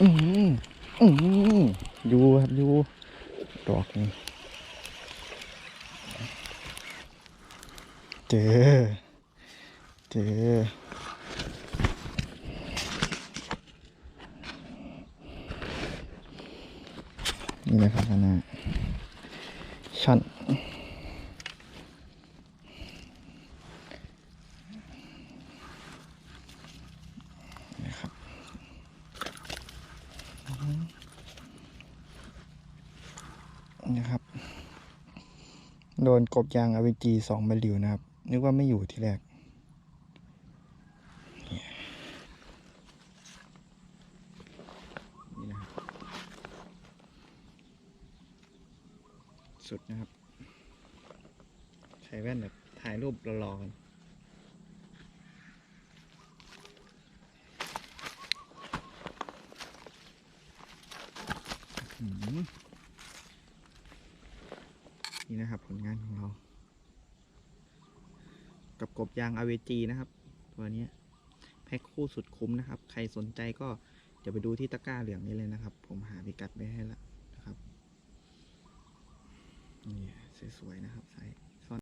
อืมอืมอยู่ครับอยู่ดอกนี้เจอเจอนี่นะครับนะช่อนนะครับ นะครับ โดนกบยางอ v จีสองบรรลิวนะครับ นึกว่าไม่อยู่ที่แรก นี่นะสุดนะครับ ใช้แว่นแบบถ่ายรูปรอๆกันอื้อหือ นี่นะครับผลงานของเรา กับกบยางอเวจีนะครับ ตัวนี้แพ็คคู่สุดคุ้มนะครับ ใครสนใจก็เดี๋ยวไปดูที่ตะกร้าเหลืองนี้เลยนะครับ ผมหาพิกัดไว้ให้แล้วนะครับ นี่สวยๆนะครับไซส์